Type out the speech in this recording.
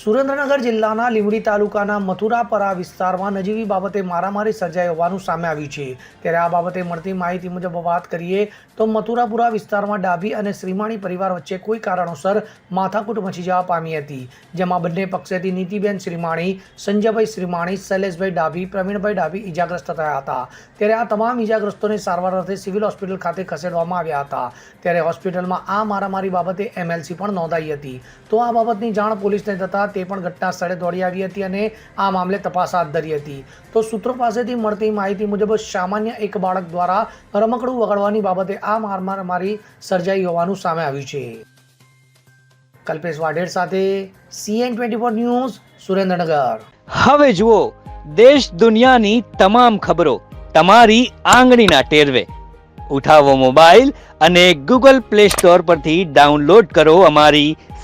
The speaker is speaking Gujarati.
સુરેન્દ્રનગર જિલ્લાના લીંબડી તાલુકાના મથુરાપરા વિસ્તારમાં નજીવી બાબતે મારામારી સર્જાઈ હોવાનું સામે આવ્યું છે. ત્યારે આ બાબતે મળતી માહિતી મુજબ વાત કરીએ તો મથુરાપુરા વિસ્તારમાં ડાભી અને શ્રીમાણી પરિવાર વચ્ચે કોઈ કારણોસર માથાકૂટ મચી જવા પામી હતી. જેમાં બંને પક્ષેથી નીતિબેન શ્રીમાણી, સંજયભાઈ શ્રીમાણી, શૈલેષભાઈ ડાભી, પ્રવીણભાઈ ડાભી ઇજાગ્રસ્ત થયા હતા. ત્યારે આ તમામ ઇજાગ્રસ્તોને સારવાર અર્થે સિવિલ હોસ્પિટલ ખાતે ખસેડવામાં આવ્યા હતા. ત્યારે હોસ્પિટલમાં આ મારામારી બાબતે એમએલસી પણ નોંધાઈ હતી. તો આ બાબતની જાણ પોલીસને થતાં તે પણ ઘટના સ્થળે દોડી આવી હતી અને આ મામલે તપાસ હાથ ધરી હતી. તો સૂત્રો પાસેથી મળતી માહિતી મુજબ સામાન્ય એક બાળક દ્વારા રમકડું વગાડવાની બાબતે આ મારામારી સર્જાઈ હોવાનું સામે આવ્યું છે. કલ્પેશ વાઢેર સાથે CN twenty four news, Surendranagar. હવે જુઓ, દેશ દુનિયાની તમામ ખબરો તમારી આંગળીના ટેરવે. ઉઠાવો મોબાઈલ અને ગૂગલ પ્લે સ્ટોર પરથી ડાઉનલોડ કરો અમારી